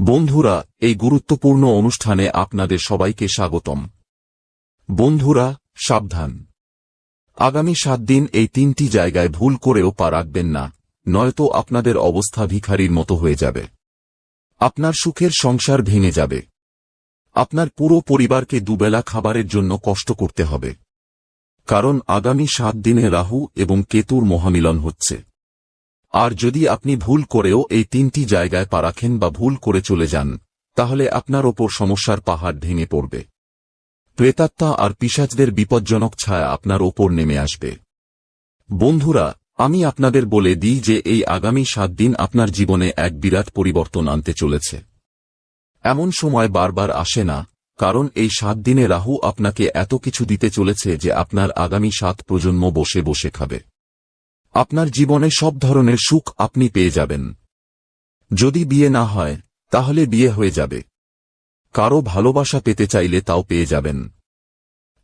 বন্ধুরা, এই গুরুত্বপূর্ণ অনুষ্ঠানে আপনাদের সবাইকে স্বাগতম। বন্ধুরা, সাবধান। আগামী সাত দিন এই তিনটি জায়গায় ভুল করেও পা রাখবেন না, নয়তো আপনাদের অবস্থা ভিখারির মতো হয়ে যাবে। আপনার সুখের সংসার ভেঙে যাবে। আপনার পুরো পরিবারকে দুবেলা খাবারের জন্য কষ্ট করতে হবে। কারণ আগামী সাত দিনে রাহু এবং কেতুর মহামিলন হচ্ছে। আর যদি আপনি ভুল করেও এই তিনটি জায়গায় পা রাখেন বা ভুল করে চলে যান, তাহলে আপনার ওপর সমস্যার পাহাড় ভেঙে পড়বে। প্রেতাত্মা আর পিসাজদের বিপজ্জনক ছায়া আপনার ওপর নেমে আসবে। বন্ধুরা, আমি আপনাদের বলে দিই যে এই আগামী সাত দিন আপনার জীবনে এক বিরাট পরিবর্তন আনতে চলেছে। এমন সময় বারবার আসে না, কারণ এই সাত দিনে রাহু আপনাকে এত কিছু দিতে চলেছে যে আপনার আগামী সাত প্রজন্ম বসে বসে খাবে। আপনার জীবনে সব ধরনের সুখ আপনি পেয়ে যাবেন। যদি বিয়ে না হয়, তাহলে বিয়ে হয়ে যাবে। কারও ভালোবাসা পেতে চাইলে তাও পেয়ে যাবেন।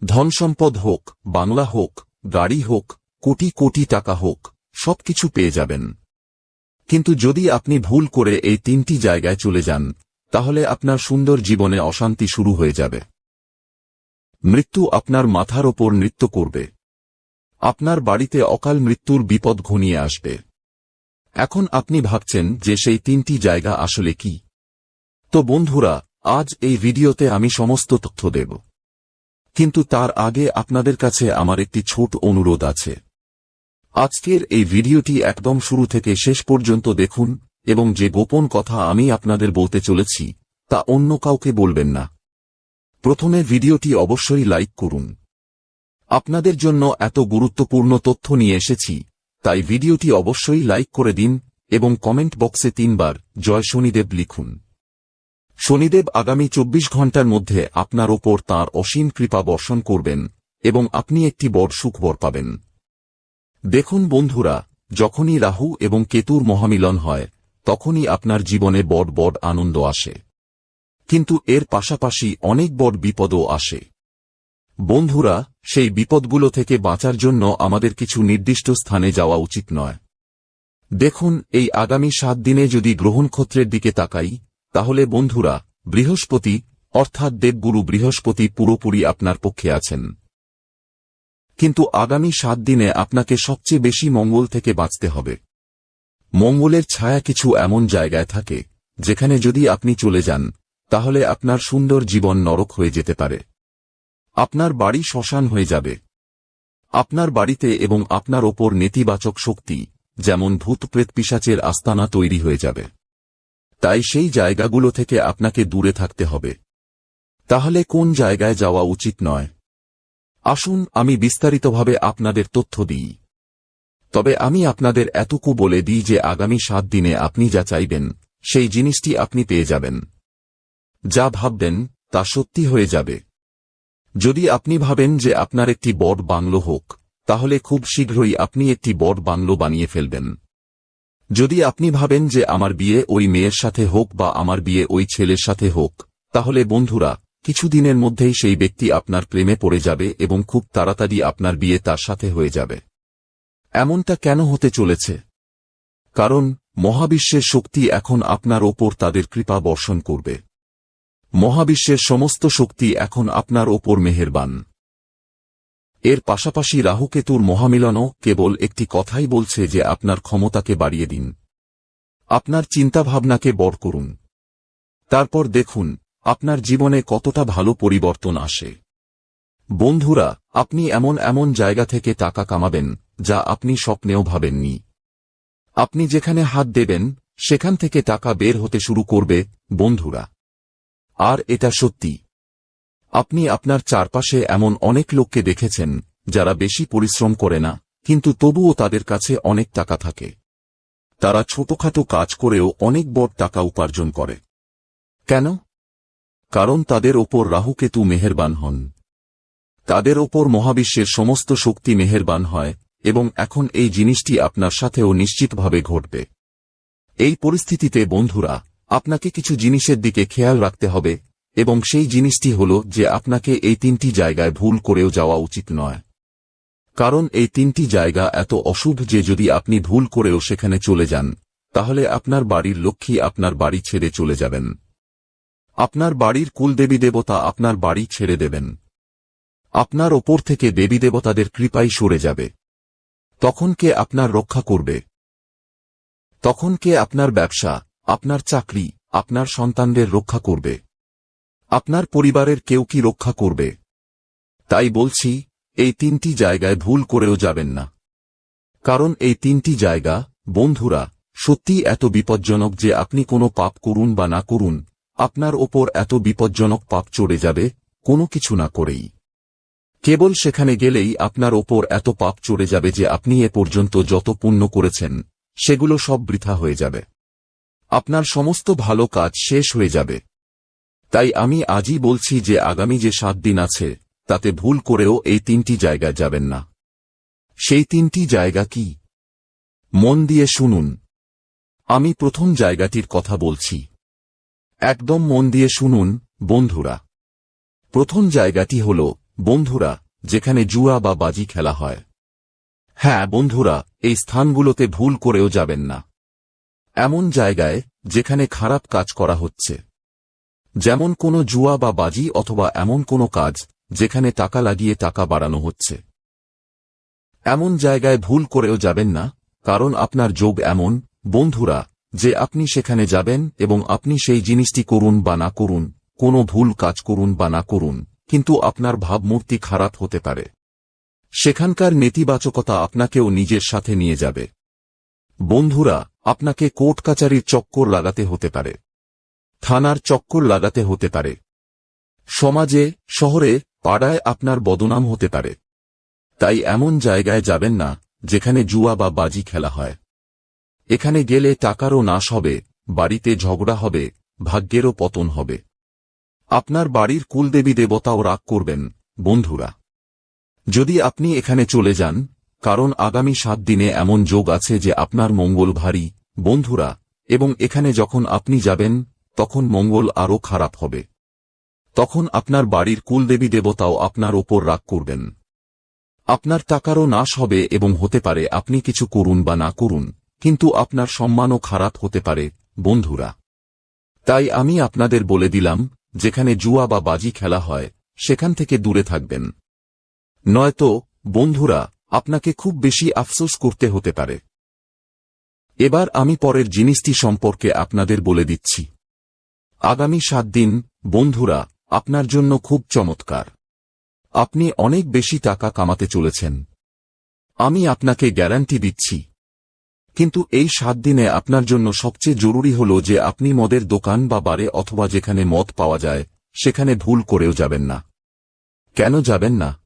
ধনসম্পদ হোক, বাংলা হোক, গাড়ি হোক, কোটি কোটি টাকা হোক, সবকিছু পেয়ে যাবেন। কিন্তু যদি আপনি ভুল করে এই তিনটি জায়গায় চলে যান, তাহলে আপনার সুন্দর জীবনে অশান্তি শুরু হয়ে যাবে। মৃত্যু আপনার মাথার ওপর নৃত্য করবে। আপনার বাড়িতে অকাল মৃত্যুর বিপদ ঘনিয়ে আসবে। এখন আপনি ভাবছেন যে সেই তিনটি জায়গা আসলে কি। তো বন্ধুরা, আজ এই ভিডিওতে আমি সমস্ত তথ্য দেব। কিন্তু তার আগে আপনাদের কাছে আমার একটি ছোট অনুরোধ আছে। আজকের এই ভিডিওটি একদম শুরু থেকে শেষ পর্যন্ত দেখুন এবং যে গোপন কথা আমি আপনাদের বলতে চলেছি, তা অন্য কাউকে বলবেন না। প্রথমে ভিডিওটি অবশ্যই লাইক করুন। আপনাদের জন্য এত গুরুত্বপূর্ণ তথ্য নিয়ে এসেছি, তাই ভিডিওটি অবশ্যই লাইক করে দিন এবং কমেন্ট বক্সে তিনবার জয় শনিদেব লিখুন। শনিদেব আগামী চব্বিশ ঘণ্টার মধ্যে আপনার ওপর তাঁর অসীম কৃপা বর্ষণ করবেন এবং আপনি একটি বড় সুখবর পাবেন। দেখুন বন্ধুরা, যখনই রাহু এবং কেতুর মহামিলন হয়, তখনই আপনার জীবনে বড় বড় আনন্দ আসে। কিন্তু এর পাশাপাশি অনেক বড় বিপদও আসে। বন্ধুরা, সেই বিপদগুলো থেকে বাঁচার জন্য আমাদের কিছু নির্দিষ্ট স্থানে যাওয়া উচিত নয়। দেখুন, এই আগামী সাত দিনে যদি গ্রহণক্ষত্রের দিকে তাকাই, তাহলে বন্ধুরা, বৃহস্পতি, অর্থাৎ দেবগুরু বৃহস্পতি পুরোপুরি আপনার পক্ষে আছেন। কিন্তু আগামী সাত দিনে আপনাকে সবচেয়ে বেশি মঙ্গল থেকে বাঁচতে হবে। মঙ্গলের ছায়া কিছু এমন জায়গায় থাকে, যেখানে যদি আপনি চলে যান, তাহলে আপনার সুন্দর জীবন নরক হয়ে যেতে পারে। আপনার বাড়ি শ্মশান হয়ে যাবে। আপনার বাড়িতে এবং আপনার ওপর নেতিবাচক শক্তি, যেমন ভূত প্রেত পিসাচের আস্তানা তৈরি হয়ে যাবে। তাই সেই জায়গাগুলো থেকে আপনাকে দূরে থাকতে হবে। তাহলে কোন জায়গায় যাওয়া উচিত নয়? আসুন আমি বিস্তারিতভাবে আপনাদের তথ্য দিই। তবে আমি আপনাদের এতকু বলে দিই যে আগামী সাত দিনে আপনি যা চাইবেন, সেই জিনিসটি আপনি পেয়ে যাবেন। যা ভাববেন, তা সত্যি হয়ে যাবে। যদি আপনি ভাবেন যে আপনার একটি বড় বাংলো হোক, তাহলে খুব শীঘ্রই আপনি একটি বড় বাংলো বানিয়ে ফেলবেন। যদি আপনি ভাবেন যে আমার বিয়ে ওই মেয়ের সাথে হোক বা আমার বিয়ে ওই ছেলের সাথে হোক, তাহলে বন্ধুরা, কিছুদিনের মধ্যেই সেই ব্যক্তি আপনার প্রেমে পড়ে যাবে এবং খুব তাড়াতাড়ি আপনার বিয়ে তার সাথে হয়ে যাবে। এমনটা কেন হতে চলেছে? কারণ, মহাবিশ্বের শক্তি এখন আপনার ওপর তাদের কৃপা বর্ষণ করবে। মহাবিশ্বের সমস্ত শক্তি এখন আপনার ওপর মেহেরবান। এর পাশাপাশি রাহুকেতুর মহামিলনও কেবল একটি কথাই বলছে যে আপনার ক্ষমতাকে বাড়িয়ে দিন। আপনার চিন্তাভাবনাকে বড় করুন। তারপর দেখুন, আপনার জীবনে কতটা ভালো পরিবর্তন আসে। বন্ধুরা, আপনি এমন এমন জায়গা থেকে টাকা কামাবেন, যা আপনি স্বপ্নেও ভাবেননি। আপনি যেখানে হাত দেবেন, সেখান থেকে টাকা বের হতে শুরু করবে, বন্ধুরা। আর এটা সত্যি। আপনি আপনার চারপাশে এমন অনেক লোককে দেখেছেন, যারা বেশি পরিশ্রম করে না, কিন্তু তবুও তাদের কাছে অনেক টাকা থাকে। তারা ছোটখাটো কাজ করেও অনেক বড় টাকা উপার্জন করে। কেন? কারণ তাদের ওপর রাহুকেতু মেহেরবান হন। তাদের ওপর মহাবিশ্বের সমস্ত শক্তি মেহেরবান হয়, এবং এখন এই জিনিসটি আপনার সাথেও নিশ্চিতভাবে ঘটবে। এই পরিস্থিতিতে বন্ধুরা আপনাকে কিছু জিনিসের দিকে খেয়াল রাখতে হবে, এবং সেই জিনিসটি হল যে আপনাকে এই তিনটি জায়গায় ভুল করেও যাওয়া উচিত নয়। কারণ এই তিনটি জায়গা এত অশুভ যে যদি আপনি ভুল করেও সেখানে চলে যান, তাহলে আপনার বাড়ির লক্ষ্মী আপনার বাড়ি ছেড়ে চলে যাবেন। আপনার বাড়ির কুলদেবী দেবতা আপনার বাড়ি ছেড়ে দেবেন। আপনার ওপর থেকে দেবী দেবতাদের কৃপাই সরে যাবে। তখন কে আপনার রক্ষা করবে? তখন কে আপনার ব্যবসা? আপনার চাকরি আপনার সন্তানদের রক্ষা করবে। আপনার পরিবারের কেউ কি রক্ষা করবে? তাই বলছি, এই তিনটি জায়গায় ভুল করেও যাবেন না। কারণ এই তিনটি জায়গা, বন্ধুরা সত্যি এত বিপজ্জনক যে আপনি কোনো পাপ করুন বা না করুন, আপনার ওপর এত বিপজ্জনক পাপ চড়ে যাবে, কোনো কিছু না করেই। কেবল সেখানে গেলেই আপনার ওপর এত পাপ চড়ে যাবে যে আপনি এ পর্যন্ত যত পুণ্য করেছেন, সেগুলো সব বৃথা হয়ে যাবে। আপনার সমস্ত ভালো কাজ শেষ হয়ে যাবে। তাই আমি আজই বলছি যে আগামী যে সাত দিন আছে, তাতে ভুল করেও এই তিনটি জায়গায় যাবেন না। সেই তিনটি জায়গা কি? মন দিয়ে শুনুন। আমি প্রথম জায়গাটির কথা বলছি। একদম মন দিয়ে শুনুন, বন্ধুরা। প্রথম জায়গাটি হল, বন্ধুরা, যেখানে জুয়া বা বাজি খেলা হয়। হ্যাঁ বন্ধুরা, এই স্থানগুলোতে ভুল করেও যাবেন না। এমন জায়গায় যেখানে খারাপ কাজ করা হচ্ছে। যেমন কোনো জুয়া বা বাজি অথবা এমন কোনো কাজ যেখানে টাকা লাগিয়ে টাকা বাড়ানো হচ্ছে। এমন জায়গায় ভুল করেও যাবেন না, কারণ আপনার যোগ এমন, বন্ধুরা, যে আপনি সেখানে যাবেন এবং আপনি সেই জিনিসটি করুন বা না করুন, কোনো ভুল কাজ করুন বা না করুন, কিন্তু আপনার ভাবমূর্তি খারাপ হতে পারে। সেখানকার নেতিবাচকতা আপনাকেও নিজের সাথে নিয়ে যাবে। বন্ধুরা আপনাকে কোর্ট কাচারির চক্কর লাগাতে হতে পারে। থানার চক্কর লাগাতে হতে পারে। সমাজে, শহরে, পাড়ায় আপনার বদনাম হতে পারে। তাই এমন জায়গায় যাবেন না, যেখানে জুয়া বা বাজি খেলা হয়। এখানে গেলে টাকারও নাশ হবে, বাড়িতে ঝগড়া হবে, ভাগ্যেরও পতন হবে। আপনার বাড়ির কুলদেবী দেবতাও রাগ করবেন, বন্ধুরা। যদি আপনি এখানে চলে যান কারণ আগামী সাত দিনে এমন যোগ আছে যে আপনার মঙ্গল ভারী, বন্ধুরা, এবং এখানে যখন আপনি যাবেন, তখন মঙ্গল আরও খারাপ হবে। তখন আপনার বাড়ির কুলদেবী দেবতাও আপনার ওপর রাগ করবেন। আপনার টাকারও নাশ হবে এবং হতে পারে আপনি কিছু করুন বা না করুন, কিন্তু আপনার সম্মানও খারাপ হতে পারে, বন্ধুরা। তাই আমি আপনাদের বলে দিলাম, যেখানে জুয়া বা বাজি খেলা হয়, সেখান থেকে দূরে থাকবেন। নয়তো, বন্ধুরা আপনাকে খুব বেশি আফসোস করতে হতে পারে। এবার আমি পরের জিনিসটি সম্পর্কে আপনাদের বলে দিচ্ছি। আগামী সাত দিন, বন্ধুরা, আপনার জন্য খুব চমৎকার। আপনি অনেক বেশি টাকা কামাতে চলেছেন। আমি আপনাকে গ্যারান্টি দিচ্ছি। কিন্তু এই সাত দিনে আপনার জন্য সবচেয়ে জরুরি হল যে আপনি মদের দোকান বা বারে অথবা যেখানে মদ পাওয়া যায়, সেখানে ভুল করেও যাবেন না। কেন যাবেন না?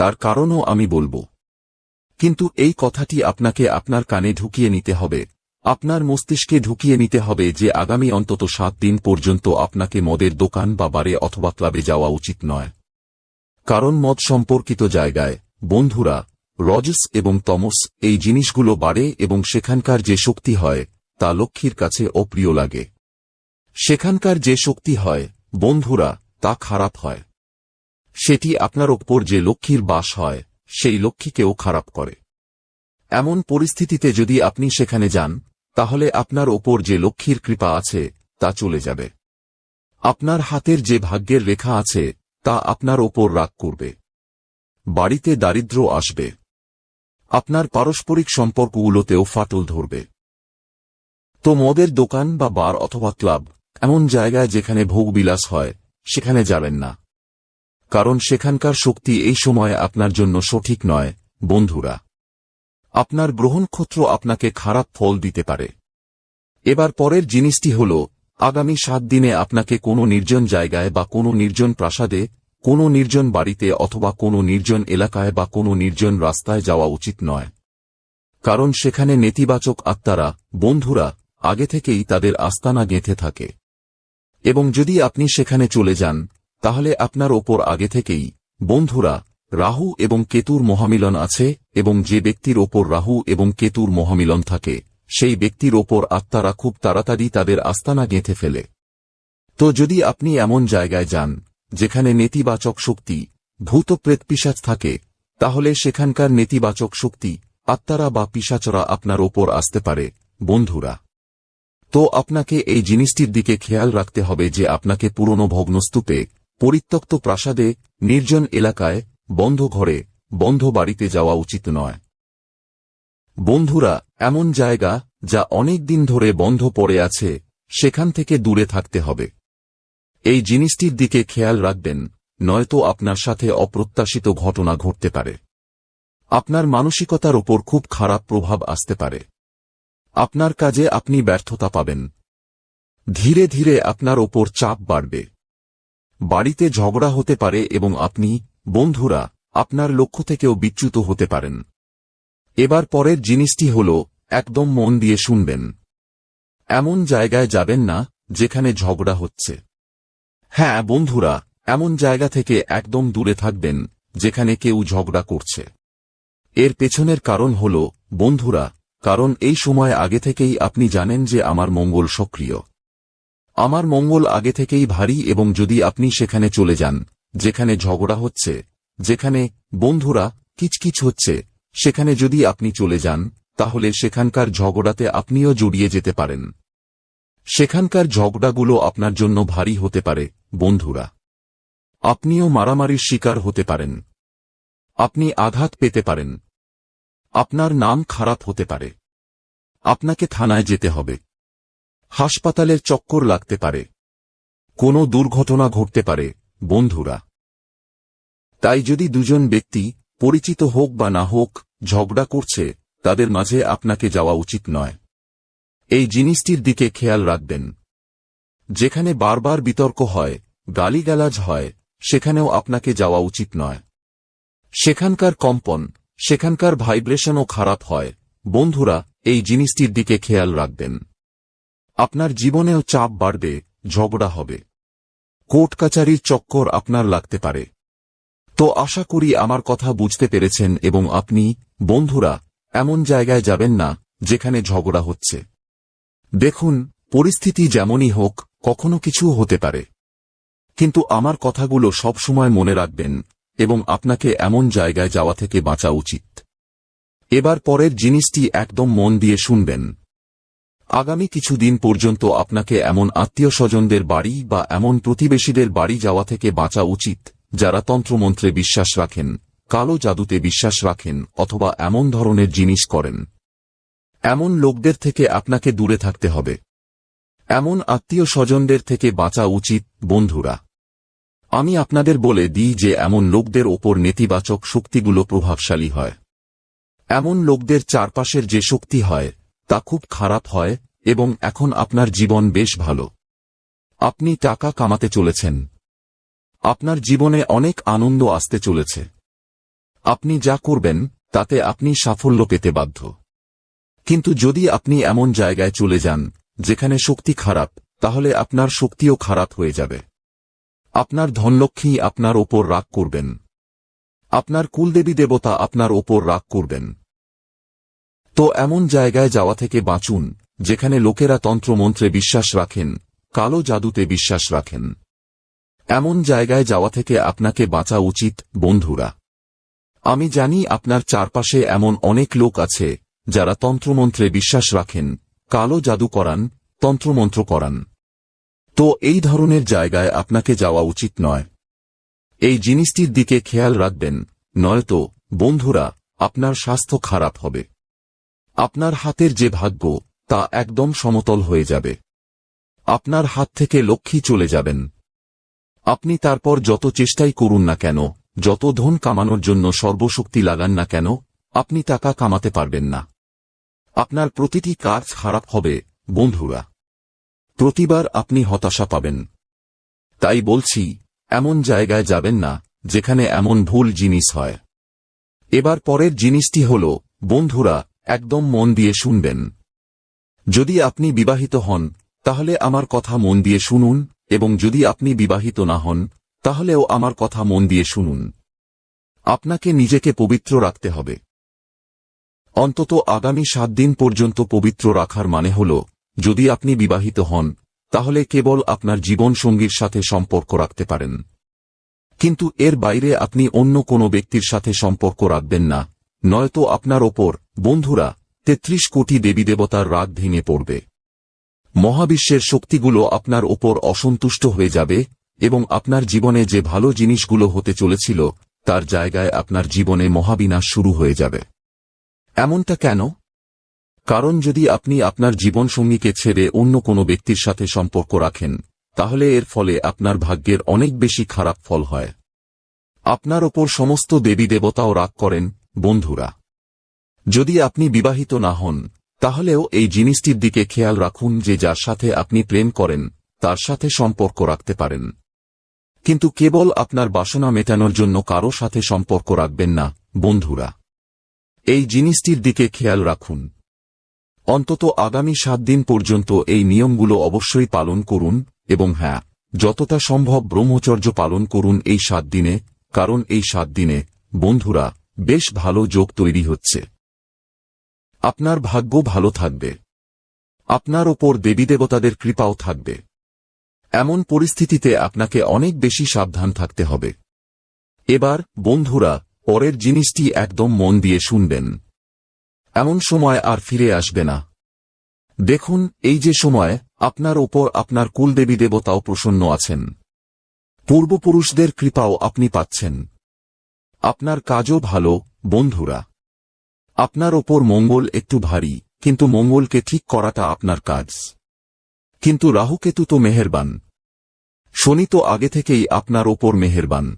তার কারণও আমি বলব। কিন্তু এই কথাটি আপনাকে আপনার কানে ঢুকিয়ে নিতে হবে। আপনার মস্তিষ্কে ঢুকিয়ে নিতে হবে যে আগামী অন্তত সাত দিন পর্যন্ত আপনাকে মদের দোকান বা বারে অথবা ক্লাবে যাওয়া উচিত নয়। কারণ মদ সম্পর্কিত জায়গায়, বন্ধুরা, রজস এবং তমস এই জিনিসগুলো বাড়ে এবং সেখানকার যে শক্তি হয়, তা লক্ষ্মীর কাছে অপ্রিয় লাগে। সেখানকার যে শক্তি হয়, বন্ধুরা, তা খারাপ হয়। সেটি আপনার ওপর যে লক্ষ্মীর বাস হয়, সেই লক্ষ্মীকেও খারাপ করে। এমন পরিস্থিতিতে যদি আপনি সেখানে যান, তাহলে আপনার ওপর যে লক্ষ্মীর কৃপা আছে, তা চলে যাবে। আপনার হাতের যে ভাগ্যের রেখা আছে, তা আপনার ওপর রাগ করবে। বাড়িতে দারিদ্র আসবে। আপনার পারস্পরিক সম্পর্কগুলোতেও ফাটল ধরবে। তো মদের দোকান বা বার অথবা ক্লাব, এমন জায়গায় যেখানে ভোগবিলাস হয়, সেখানে যাবেন না। কারণ সেখানকার শক্তি এই সময় আপনার জন্য সঠিক নয়, বন্ধুরা। আপনার গ্রহণক্ষত্র আপনাকে খারাপ ফল দিতে পারে। এবার পরের জিনিসটি হল, আগামী সাত দিনে আপনাকে কোনো নির্জন জায়গায় বা কোনো নির্জন প্রাসাদে, কোনো নির্জন বাড়িতে অথবা কোনো নির্জন এলাকায় বা কোনো নির্জন রাস্তায় যাওয়া উচিত নয়। কারণ সেখানে নেতিবাচক আত্মারা, বন্ধুরা, আগে থেকেই তাদের আস্তানা গেঁথে থাকে। এবং যদি আপনি সেখানে চলে যান তাহলে আপনার ওপর আগে থেকেই, বন্ধুরা, রাহু এবং কেতুর মহামিলন আছে, এবং যে ব্যক্তির ওপর রাহু এবং কেতুর মহামিলন থাকে, সেই ব্যক্তির ওপর আত্মারা খুব তাড়াতাড়ি তাদের আস্তানা গেঁথে ফেলে। তো যদি আপনি এমন জায়গায় যান, যেখানে নেতিবাচক শক্তি, ভূত প্রেত পিসাচ থাকে, তাহলে সেখানকার নেতিবাচক শক্তি, আত্মারা বা পিসাচরা আপনার ওপর আসতে পারে, বন্ধুরা। তো আপনাকে এই জিনিসটির দিকে খেয়াল রাখতে হবে যে আপনাকে পুরনো ভগ্নস্তূপে পরিত্যক্ত প্রাসাদে, নির্জন এলাকায়, বন্ধ ঘরে, বন্ধ বাড়িতে যাওয়া উচিত নয়। বন্ধুরা, এমন জায়গা, যা অনেক দিন ধরে বন্ধ পড়ে আছে, সেখান থেকে দূরে থাকতে হবে। এই জিনিসটির দিকে খেয়াল রাখবেন, নয়তো আপনার সাথে অপ্রত্যাশিত ঘটনা ঘটতে পারে। আপনার মানসিকতার ওপর খুব খারাপ প্রভাব আসতে পারে। আপনার কাজে আপনি ব্যর্থতা পাবেন। ধীরে ধীরে আপনার ওপর চাপ বাড়বে। বাড়িতে ঝগড়া হতে পারে এবং আপনি, বন্ধুরা, আপনার লক্ষ্য থেকেও বিচ্যুত হতে পারেন। এবার পরের জিনিসটি হল, একদম মন দিয়ে শুনবেন। এমন জায়গায় যাবেন না, যেখানে ঝগড়া হচ্ছে। হ্যাঁ বন্ধুরা, এমন জায়গা থেকে একদম দূরে থাকবেন, যেখানে কেউ ঝগড়া করছে। এর পেছনের কারণ হল, বন্ধুরা, কারণ এই সময় আগে থেকেই আপনি জানেন যে আমার মঙ্গল সক্রিয়। আমার মঙ্গল আগে থেকেই ভারী এবং যদি আপনি সেখানে চলে যান, যেখানে ঝগড়া হচ্ছে, যেখানে বন্ধুরা কিচকিচ হচ্ছে, সেখানে যদি আপনি চলে যান, তাহলে সেখানকার ঝগড়াতে আপনিও জড়িয়ে যেতে পারেন। সেখানকার ঝগড়াগুলো আপনার জন্য ভারী হতে পারে, বন্ধুরা। আপনিও মারামারির শিকার হতে পারেন। আপনি আঘাত পেতে পারেন। আপনার নাম খারাপ হতে পারে। আপনাকে থানায় যেতে হবে। হাসপাতালের চক্কর লাগতে পারে। কোনো দুর্ঘটনা ঘটতে পারে, বন্ধুরা। তাই যদি দুজন ব্যক্তি পরিচিত হোক বা না হোক, ঝগড়া করছে, তাদের মাঝে আপনাকে যাওয়া উচিত নয়। এই জিনিসটির দিকে খেয়াল রাখবেন। যেখানে বারবার বিতর্ক হয়, গালিগালাজ হয়, সেখানেও আপনাকে যাওয়া উচিত নয়। সেখানকার কম্পন, সেখানকার ভাইব্রেশনও খারাপ হয়। বন্ধুরা, এই জিনিসটির দিকে খেয়াল রাখবেন। আপনার জীবনেও চাপ বাড়বে, ঝগড়া হবে। কোর্ট কাচারির চক্কর আপনার লাগতে পারে। তো আশা করি আমার কথা বুঝতে পেরেছেন এবং আপনি, বন্ধুরা, এমন জায়গায় যাবেন না, যেখানে ঝগড়া হচ্ছে। দেখুন, পরিস্থিতি যেমনই হোক, কখনো কিছু হতে পারে। কিন্তু আমার কথাগুলো সবসময় মনে রাখবেন এবং আপনাকে এমন জায়গায় যাওয়া থেকে বাঁচা উচিত। এবার পরের জিনিসটি একদম মন দিয়ে শুনবেন। আগামী কিছুদিন পর্যন্ত আপনাকে এমন আত্মীয় স্বজনদের বাড়ি বা এমন প্রতিবেশীদের বাড়ি যাওয়া থেকে বাঁচা উচিত, যারা তন্ত্রমন্ত্রে বিশ্বাস রাখেন, কালো জাদুতে বিশ্বাস রাখেন, অথবা এমন ধরনের জিনিস করেন। এমন লোকদের থেকে আপনাকে দূরে থাকতে হবে। এমন আত্মীয় স্বজনদের থেকে বাঁচা উচিত, বন্ধুরা। আমি আপনাদের বলে দিই যে এমন লোকদের ওপর নেতিবাচক শক্তিগুলো প্রভাবশালী হয়। এমন লোকদের চারপাশের যে শক্তি হয় তা খুব খারাপ হয়, এবং এখন আপনার জীবন বেশ ভালো। আপনি টাকা কামাতে চলেছেন। আপনার জীবনে অনেক আনন্দ আসতে চলেছে। আপনি যা করবেন, তাতে আপনি সাফল্য পেতে বাধ্য। কিন্তু যদি আপনি এমন জায়গায় চলে যান, যেখানে শক্তি খারাপ, তাহলে আপনার শক্তিও খারাপ হয়ে যাবে। আপনার ধনলক্ষ্মী আপনার ওপর রাগ করবেন। আপনার কুলদেবী দেবতা আপনার ওপর রাগ করবেন। তো এমন জায়গায় যাওয়া থেকে বাঁচুন, যেখানে লোকেরা তন্ত্রমন্ত্রে বিশ্বাস রাখেন, কালো জাদুতে বিশ্বাস রাখেন। এমন জায়গায় যাওয়া থেকে আপনাকে বাঁচা উচিত, বন্ধুরা। আমি জানি আপনার চারপাশে এমন অনেক লোক আছে, যারা তন্ত্রমন্ত্রে বিশ্বাস রাখেন, কালো জাদু করান, তন্ত্রমন্ত্র করান। তো এই ধরনের জায়গায় আপনাকে যাওয়া উচিত নয়। এই জিনিসটির দিকে খেয়াল রাখবেন, নয়তো, বন্ধুরা, আপনার স্বাস্থ্য খারাপ হবে। আপনার হাতের যে ভাগ্য, তা একদম সমতল হয়ে যাবে। আপনার হাত থেকে লক্ষ্মী চলে যাবেন। আপনি তারপর যত চেষ্টাই করুন না কেন, যত ধন কামানোর জন্য সর্বশক্তি লাগান না কেন, আপনি টাকা কামাতে পারবেন না। আপনার প্রতিটি কাজ খারাপ হবে, বন্ধুরা। প্রতিবার আপনি হতাশা পাবেন। তাই বলছি, এমন জায়গায় যাবেন না, যেখানে এমন ভুল জিনিস হয়। এবার পরের জিনিসটি হল, বন্ধুরা একদম মন দিয়ে শুনবেন। যদি আপনি বিবাহিত হন, তাহলে আমার কথা মন দিয়ে শুনুন, এবং যদি আপনি বিবাহিত না হন, তাহলেও আমার কথা মন দিয়ে শুনুন। আপনাকে নিজেকে পবিত্র রাখতে হবে। অন্তত আগামী সাত দিন পর্যন্ত পবিত্র রাখার মানে হল, যদি আপনি বিবাহিত হন, তাহলে কেবল আপনার জীবনসঙ্গীর সাথে সম্পর্ক রাখতে পারেন। কিন্তু এর বাইরে আপনি অন্য কোনো ব্যক্তির সাথে সম্পর্ক রাখবেন না। নয়তো আপনার ওপর, বন্ধুরা, তেত্রিশ কোটি দেবী দেবতার রাগ ভেঙে পড়বে। মহাবিশ্বের শক্তিগুলো আপনার ওপর অসন্তুষ্ট হয়ে যাবে এবং আপনার জীবনে যে ভালো জিনিসগুলো হতে চলেছিল, তার জায়গায় আপনার জীবনে মহাবিনাশ শুরু হয়ে যাবে। এমনটা কেন? কারণ যদি আপনি আপনার জীবনসঙ্গীকে ছেড়ে অন্য কোনো ব্যক্তির সাথে সম্পর্ক রাখেন, তাহলে এর ফলে আপনার ভাগ্যের অনেক বেশি খারাপ ফল হয়। আপনার ওপর সমস্ত দেবী দেবতাও রাগ করেন বন্ধুরা, যদি আপনি বিবাহিত না হন, তাহলেও এই জিনিসটির দিকে খেয়াল রাখুন যে যার সাথে আপনি প্রেম করেন, তার সাথে সম্পর্ক রাখতে পারেন। কিন্তু কেবল আপনার বাসনা মেটানোর জন্য কারও সাথে সম্পর্ক রাখবেন না, বন্ধুরা। এই জিনিসটির দিকে খেয়াল রাখুন। অন্তত আগামী সাত দিন পর্যন্ত এই নিয়মগুলো অবশ্যই পালন করুন এবং হ্যাঁ যতটা সম্ভব ব্রহ্মচর্য পালন করুন এই সাত দিনে, কারণ এই সাত দিনে, বন্ধুরা বেশ ভালো যোগ তৈরি হচ্ছে। আপনার ভাগ্য ভালো থাকবে। আপনার ওপর দেবীদেবতাদের কৃপাও থাকবে। এমন পরিস্থিতিতে আপনাকে অনেক বেশি সাবধান থাকতে হবে। এবার, বন্ধুরা, পরের জিনিসটি একদম মন দিয়ে শুনবেন। এমন সময় আর ফিরে আসবে না। দেখুন, এই যে সময়, আপনার ওপর আপনার কুলদেবী দেবতাও প্রসন্ন আছেন। পূর্বপুরুষদের কৃপাও আপনি পাচ্ছেন। আপনার কাজও ভালো, বন্ধুরা। আপনার ওপর মঙ্গল একটু ভারী, কিন্তু মঙ্গলকে ঠিক করাটা আপনার কাজ। কিন্তু রাহুকেতু তো মেহেরবান। শনি তো আগে থেকেই আপনার ওপর মেহেরবান।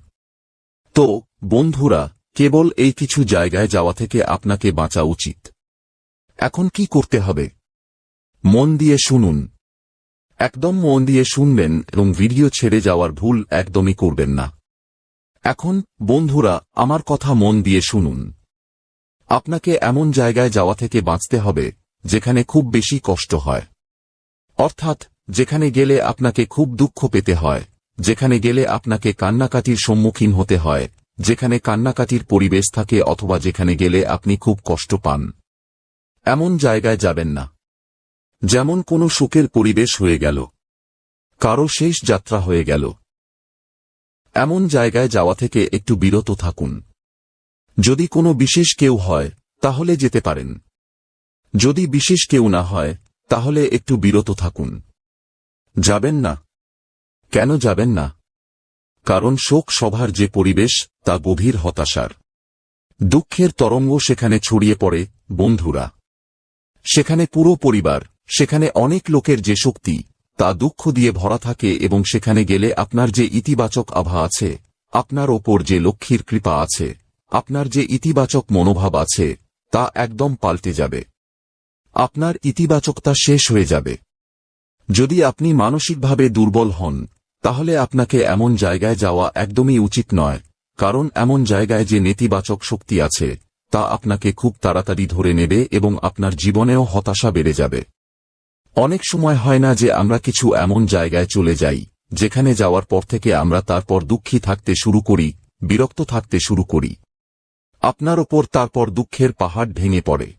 তো, বন্ধুরা, কেবল এই কিছু জায়গায় যাওয়া থেকে আপনাকে বাঁচা উচিত। এখন কি করতে হবে? মন দিয়ে শুনুন। একদম মন দিয়ে শুনবেন এবং ভিডিও ছেড়ে যাওয়ার ভুল একদমই করবেন না। এখন, বন্ধুরা, আমার কথা মন দিয়ে শুনুন। আপনাকে এমন জায়গায় যাওয়া থেকে বাঁচতে হবে, যেখানে খুব বেশি কষ্ট হয়। অর্থাৎ, যেখানে গেলে আপনাকে খুব দুঃখ পেতে হয়, যেখানে গেলে আপনাকে কান্নাকাটির সম্মুখীন হতে হয়, যেখানে কান্নাকাটির পরিবেশ থাকে অথবা যেখানে গেলে আপনি খুব কষ্ট পান। এমন জায়গায় যাবেন না। যেমন কোনো সুখের পরিবেশ হয়ে গেল। কারও শেষ যাত্রা হয়ে গেল। এমন জায়গায় যাওয়া থেকে একটু বিরত থাকুন। যদি কোনো বিশেষ কেউ হয়, তাহলে যেতে পারেন। যদি বিশেষ কেউ না হয়, তাহলে একটু বিরত থাকুন। যাবেন না। কেন যাবেন না? কারণ শোক সভার যে পরিবেশ, তা গভীর হতাশার। দুঃখের তরঙ্গ সেখানে ছড়িয়ে পড়ে, বন্ধুরা। সেখানে পুরো পরিবার, সেখানে অনেক লোকের যে শক্তি তা দুঃখ দিয়ে ভরা থাকে এবং সেখানে গেলে আপনার যে ইতিবাচক আভা আছে, আপনার ওপর যে লক্ষ্মীর কৃপা আছে, আপনার যে ইতিবাচক মনোভাব আছে, তা একদম পাল্টে যাবে। আপনার ইতিবাচকতা শেষ হয়ে যাবে। যদি আপনি মানসিকভাবে দুর্বল হন, তাহলে আপনাকে এমন জায়গায় যাওয়া একদমই উচিত নয়, কারণ এমন জায়গায় যে নেতিবাচক শক্তি আছে, তা আপনাকে খুব তাড়াতাড়ি ধরে নেবে এবং আপনার জীবনেও হতাশা বেড়ে যাবে। অনেক সময় হয় না যে আমরা কিছু এমন জায়গায় চলে যাই, যেখানে যাওয়ার পর থেকে আমরা তারপর দুঃখী থাকতে শুরু করি, বিরক্ত থাকতে শুরু করি। আপনার ওপর তারপর দুঃখের পাহাড় ভেঙে পড়ে।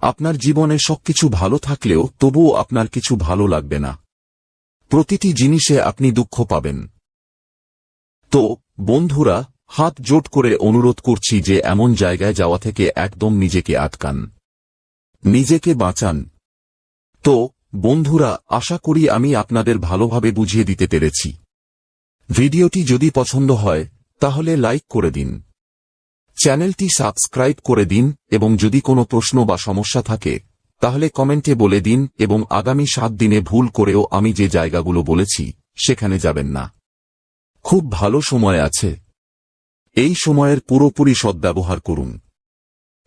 আপনার জীবনে সবকিছু ভালো থাকলেও তবুও আপনার কিছু ভালো লাগবে না। প্রতিটি জিনিসে আপনি দুঃখ পাবেন। তো, বন্ধুরা, হাত জোট করে অনুরোধ করছি যে এমন জায়গায় যাওয়া থেকে একদম নিজেকে আটকান। নিজেকে বাঁচান। তো, বন্ধুরা, আশা করি আমি আপনাদের ভালোভাবে বুঝিয়ে দিতে পেরেছি। ভিডিওটি যদি পছন্দ হয়, তাহলে লাইক করে দিন। চ্যানেলটি সাবস্ক্রাইব করে দিন এবং যদি কোনো প্রশ্ন বা সমস্যা থাকে, তাহলে কমেন্টে বলে দিন এবং আগামী সাত দিনে ভুল করেও আমি যে জায়গাগুলো বলেছি, সেখানে যাবেন না। খুব ভালো সময় আছে। এই সময়ের পুরোপুরি সদ্ব্যবহার করুন।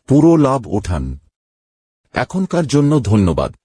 পুরো লাভ ওঠান। এখনকার জন্য ধন্যবাদ।